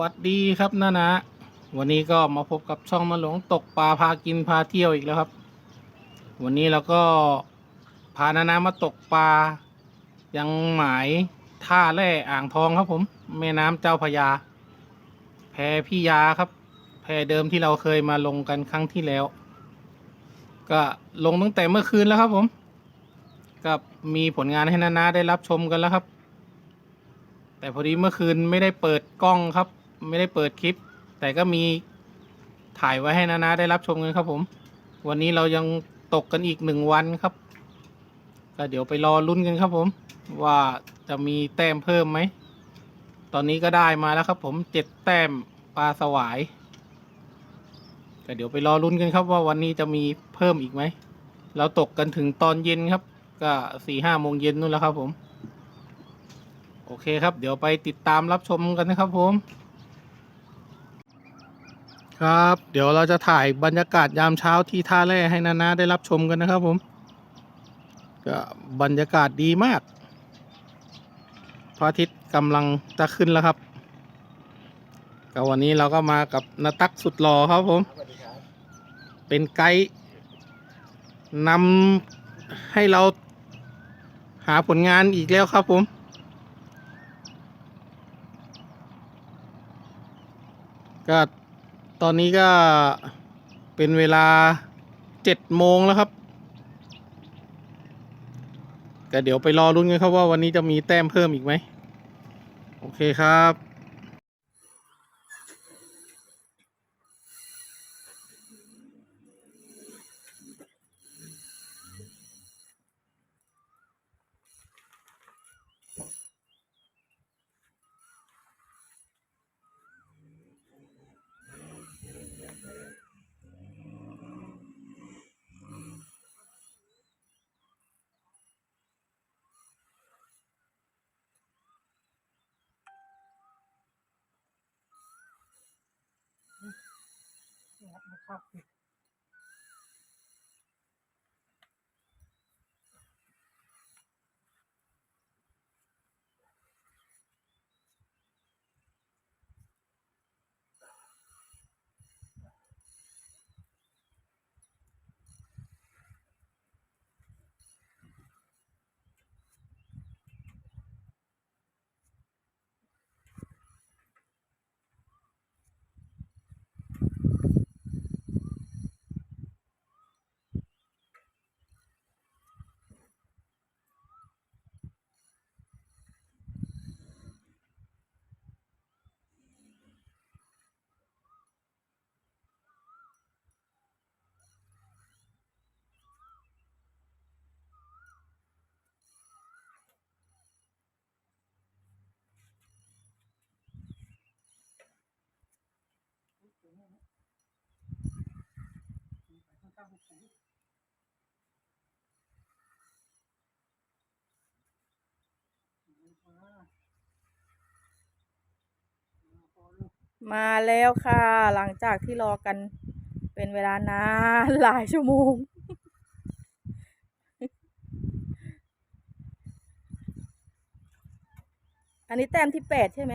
วัสดีครับนานะ วันนี้ก็มาพบกับช่องมาหลวงตกปลาพากินพาเที่ยวอีกแล้วครับ วันนี้เราก็พานานะมาตกปลายังหมายท่าแร่อ่างทองครับผม แม่น้ำเจ้าพยา แพพี่ยาครับ แพเดิมที่เราเคยมาลงกันครั้งที่แล้ว ก็ลงตั้งแต่เมื่อคืนแล้วครับผมก็มีผลงานให้นานาได้รับชมกันแล้วครับแต่พอดีเมื่อคืนไม่ได้เปิดกล้องครับ ไม่ได้เปิดคลิป แต่ก็มีถ่ายไว้ให้นานาได้รับชมกันครับผม วันนี้เรายังตกกันอีกหนึ่งวันครับ ก็เดี๋ยวไปรอลุ้นกันครับผม ว่าจะมีแต้มเพิ่มไหม ตอนนี้ก็ได้มาแล้วครับผมเจ็ดแต้มปลาสวายก็เดี๋ยวไปรอลุ้นกันครับว่าวันนี้จะมีเพิ่มอีกไหม เราตกกันถึงตอนเย็นครับ ก็สี่ห้าโมงเย็นนู่นแล้วครับผม โอเคครับ เดี๋ยวไปติดตามรับชมกันนะครับผม ครับ เดี๋ยวเราจะถ่ายบรรยากาศยามเช้าที่ท่าแร่ให้นานาได้รับชมกันนะครับผมก็บรรยากาศดีมากพระอาทิตย์กำลังจะขึ้นแล้วครับก็วันนี้เราก็มากับนตักสุดหล่อครับผม เป็นไกด์นำให้เราหาผลงานอีกแล้วครับผมก็ ตอนนี้ก็เป็นเวลาเจ็ดโมงแล้วครับก็เดี๋ยวไปรอรุ่นกันครับว่าวันนี้จะมีแต้มเพิ่มอีกไหม โอเคครับ happy มาแล้วค่ะ หลังจากที่รอกันเป็นเวลานานหลายชั่วโมง อันนี้แต้มที่แปดใช่ไหม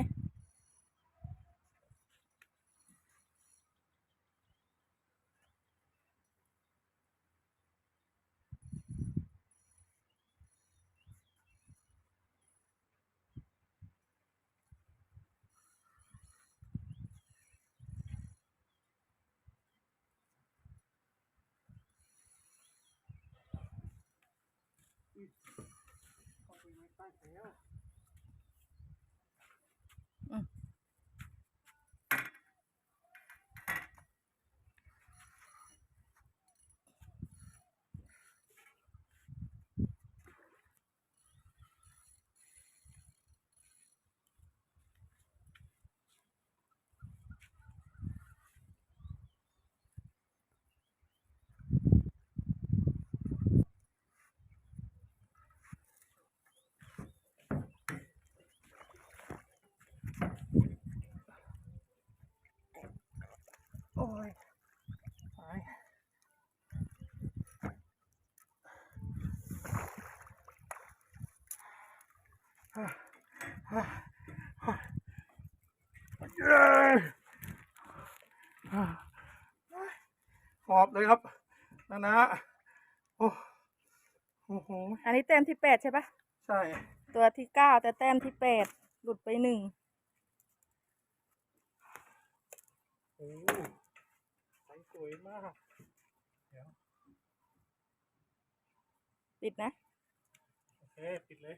ขอบคุณม หอบเลยครับนะนะโอ้โอ้โห อันนี้แต้มที่แปดใช่ปะใช่ ตัวที่เก้าแต่แต้มที่แปดหลุดไปหนึ่งโอ้ใสสวยมาก เดี๋ยวติดนะ โอเค ปิดเลย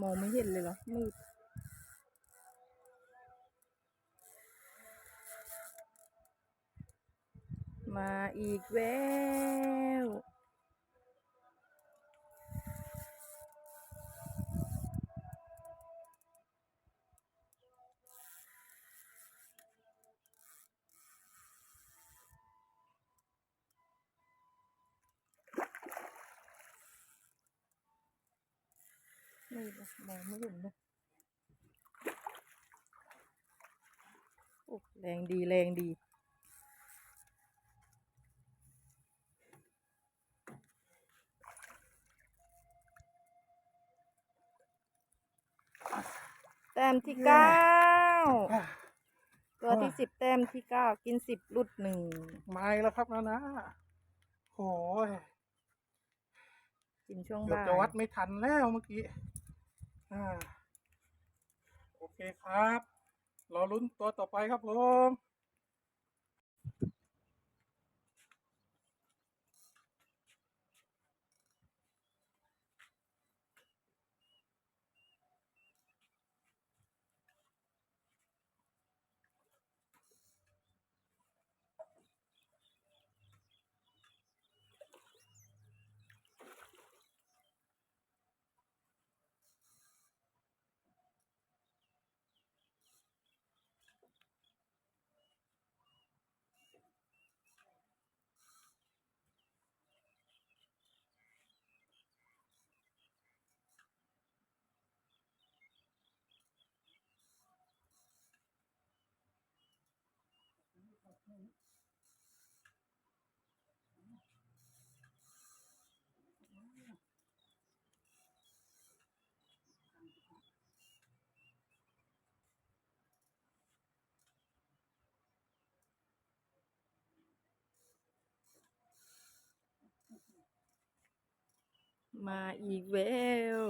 มองไม่เห็นเลยเหรอมืดมาอีกแล้ว มืดอะมองไม่เห็นเลยโอ้แรงดีแรงดีแต้มที่เก้าตัวที่สิบแต้มที่เก้ากินสิบลุดหนึ่งมาอีกแล้วครับนะนะโอ้ยกินช่วงเกือบบ่าย จะวัดไม่ทันแล้วเมื่อกี้อ่า โอเคครับ รอลุ้นตัวต่อไปครับผม มาอีกแล้ว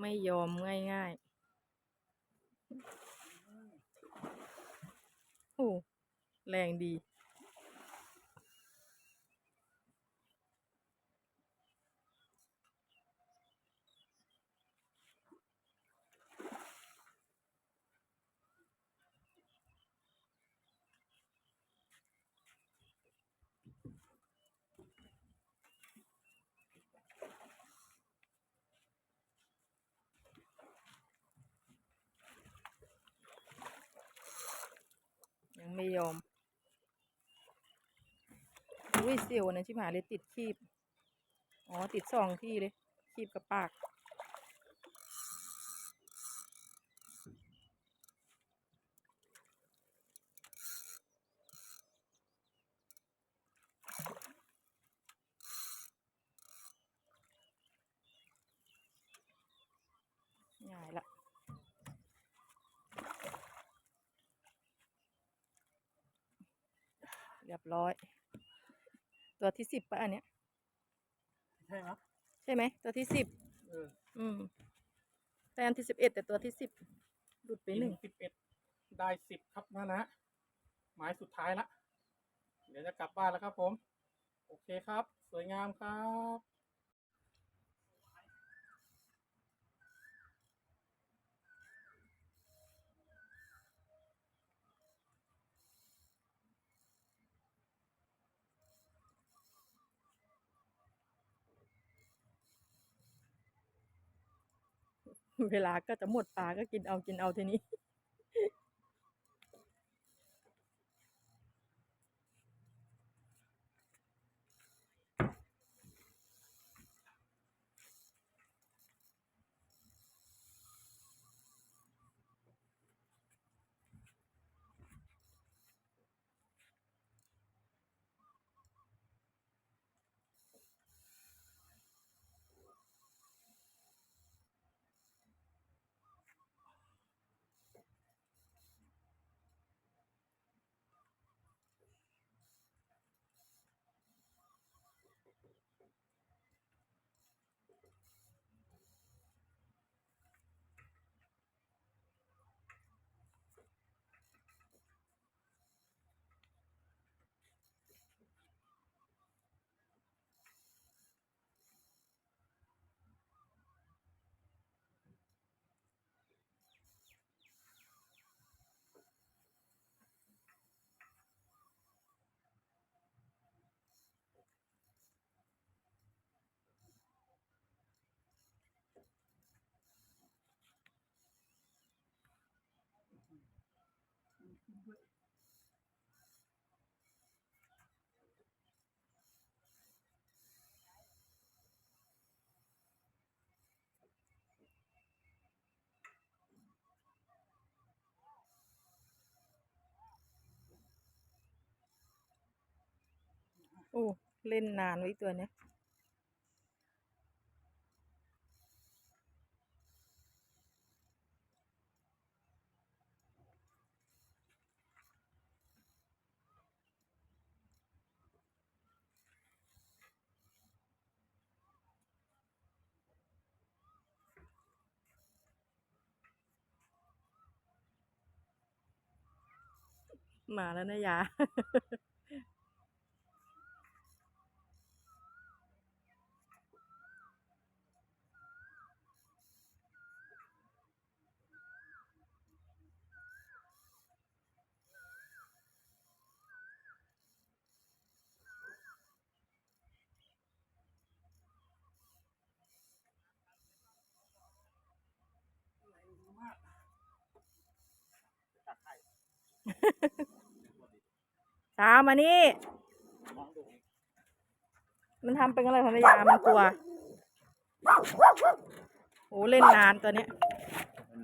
ไม่ยอมง่ายๆ โอ้ แรงดี ไม่ยอม อุ้ยเสียวนะชิบหายเลยติดคีบ อ๋อ ติดสองที่เลย คีบกับปาก ง่ายละ เรียบร้อย ตัวที่สิบปะอันเนี้ย ใช่ครับใช่ไหม ตัวที่สิบเอออืม แต้มที่สิบเอ็ดแต่ตัวที่สิบหลุดไปหนึ่งสิบเอ็ดได้สิบครับนะนะหมายสุดท้ายละ เดี๋ยวจะกลับบ้านแล้วครับผม โอเคครับ สวยงามครับ เวลาก็จะหมดปลาก็กินเอากินเอาทีนี้ โอ้ เล่นนานไว้ตัวเนี้ย มาแล้วนะยา ตามมานี่ มันทำเป็นอะไรภรรยามันกลัวโอ้เล่นนานตัวเนี้ย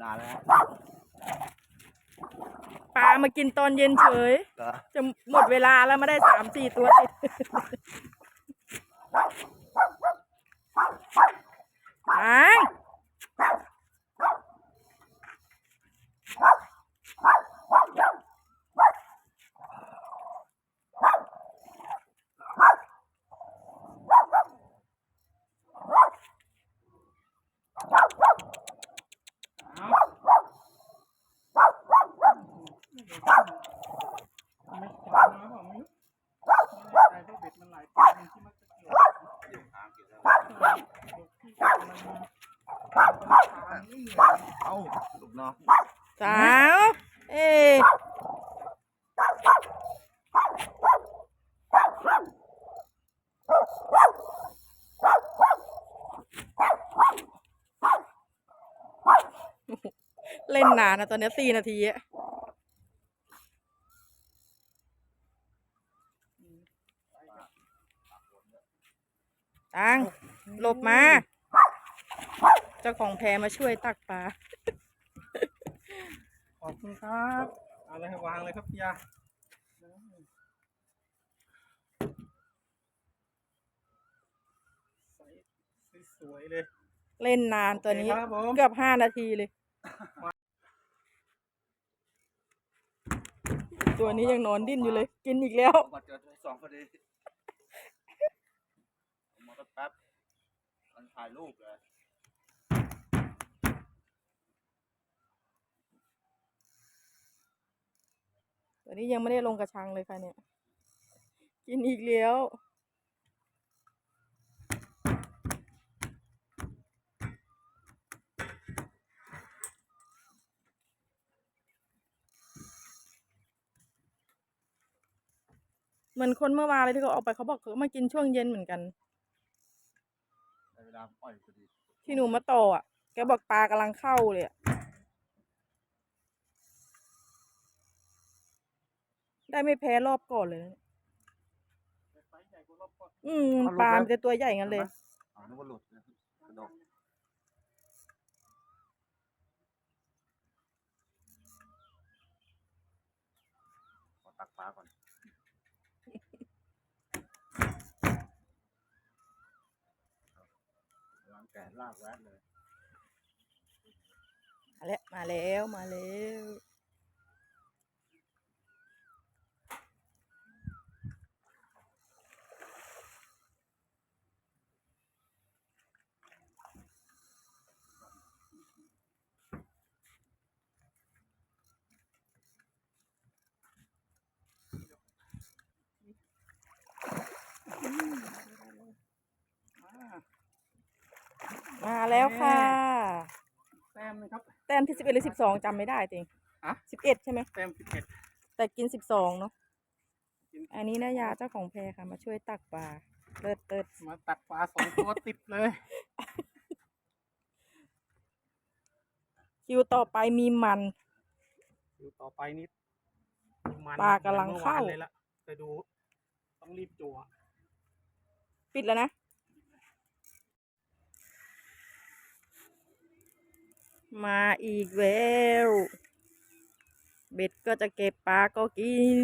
นานแล้วปลามากินตอนเย็นเฉย จะหมดเวลาแล้วมาได้สามสี่ตัวติดหา ไม่ขวางนะผมไม่ไม่ได้ใจเบ็ดมันหลายตัวที่มันจะเกี่ยวอยู่ทางกินแล้วที่จะเอาลูกน้องสาวเอ๊เล่นนานนะตอนนี้สี่นาทีอะ ตังหลบมา เจ้าของแพมาช่วยตักปลา ขอบคุณครับเอาเลยครับวางเลยครับพี่ยาใส่สวยๆเลย เล่นนานตัวนี้โอเคครับผมเกือบห้านาทีเลย ตัวนี้ยังนอนดิ้นอยู่เลย กินอีกแล้วมาเจอสองพอดี ถ่ายรูปเลยตอนนี้ยังไม่ได้ลงกระชังเลยค่ะเนี่ย กินอีกแล้วเหมือนคนเมื่อวานเลยที่เขาออกไปเขาบอกเขามากินช่วงเย็นเหมือนกัน ในเวลาปล่อยพอดีที่หนูมาต่ออะ แกบอกปลากำลังเข้าเลยอะได้ไม่แพ้รอบก่อนเลยนะอืมปลามันจะตัวใหญ่งั้นเลย อ๋อนึกว่าหลุดนะกระดกขอตักปลาก่อนล้าง แขนลากแวดเลย มาแล้ว มาแล้ว มาแล้ว แล้วค่ะแต้มนะครับ แต้มที่สิบเอ็ดหรือสิบสองจำไม่ได้จริงอะสิบเอ็ดใช่ไหมแต้มสิบเอ็ดแต่กินสิบสองเนาะอันนี้นายาเจ้าของแพค่ะ มาช่วยตักปลาเลิศเติดมาตักปลาสองตัวติดเลย คิวต่อไปมีมันอยู่ต่อไปนิดมันปลากำลังเข้าหมือนมื่อวนเลยละไปดู ต้องรีบจั่วปิดแล้วนะ มาอีกแล้ว เบ็ดก็จะเก็บปลาก็กิน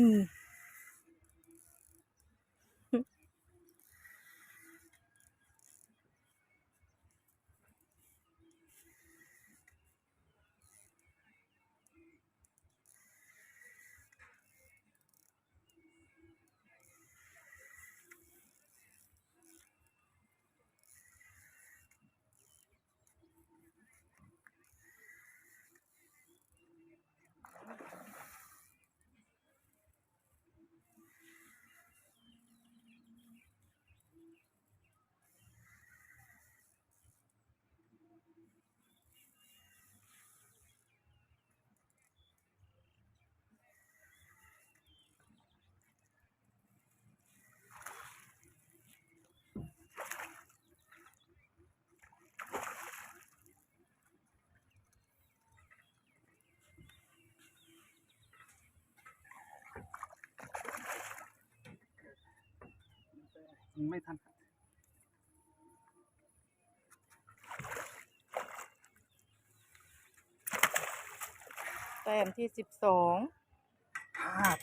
ไม่ทันแต้มที่สิบสองพลาด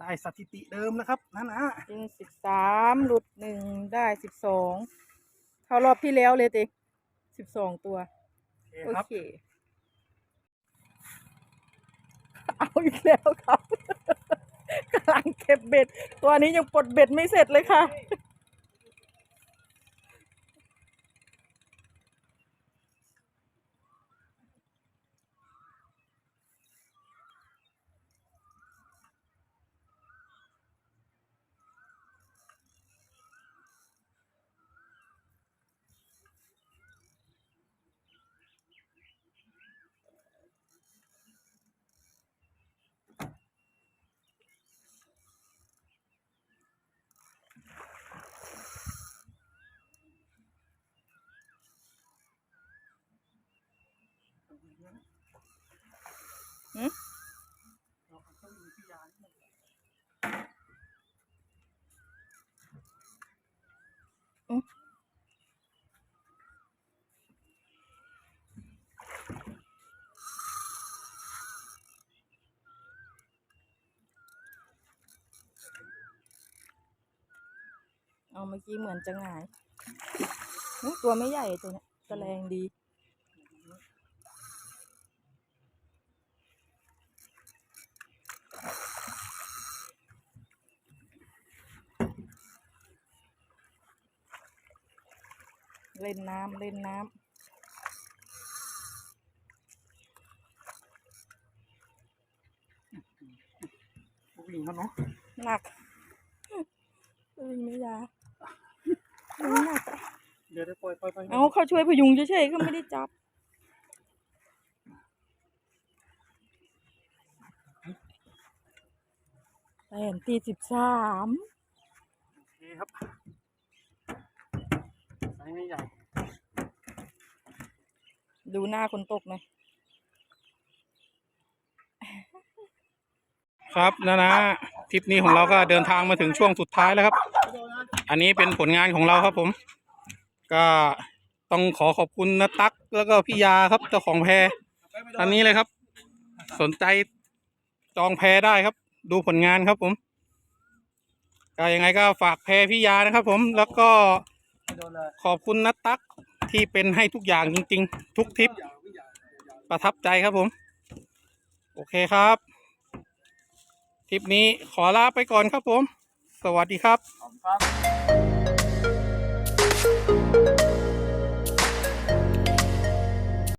ได้สถิติเดิมนะครับนั่นนะกินสิบสามหลุดหนึ่งได้สิบสองเข้ารอบที่แล้วเลยติสิบสองตัว โอเคโอครับเค เอาอีกแล้วครับกำลังเก็บเบ็ด ตัวนี้ยังปลดเบ็ดไม่เสร็จเลยค่ะ หืมเอาเมื่อกี้เหมือนจะหงาย ตัวไม่ใหญ่ตัวนี้ยตัวแรงดี เล่นน้ำเล่นน้ำผู้หญิงเขาเนาะหนักวิ่งไม่ยามันหนักเดี๋ยวได้ปล่อยปล่อยไปเอาเขาช่วยพยุงเฉยๆเขาไม่ได้จับแปนตีสิบสามโอเคครับ ไซส์ไม่ใหญ่ ดูหน้าคนตกหน่อยครับนะนะทริปนี้ของเราก็เดินทางมาถึงช่วงสุดท้ายแล้วครับ อันนี้เป็นผลงานของเราครับผม ก็ต้องขอขอบคุณนะตั๊กแล้วก็พี่ยาครับเจ้าของแพอันนี้เลยครับ สนใจจองแพได้ครับ ดูผลงานครับผมก็ยังไงก็ฝากแพพี่ยานะครับผมแล้วก็ ขอบคุณนะตั๊กที่เป็นให้ทุกอย่างจริง ๆ ทุกทริป ประทับใจครับผม โอเคครับ ทริปนี้ขอลาไปก่อนครับผม สวัสดีครับขอบคุณครับ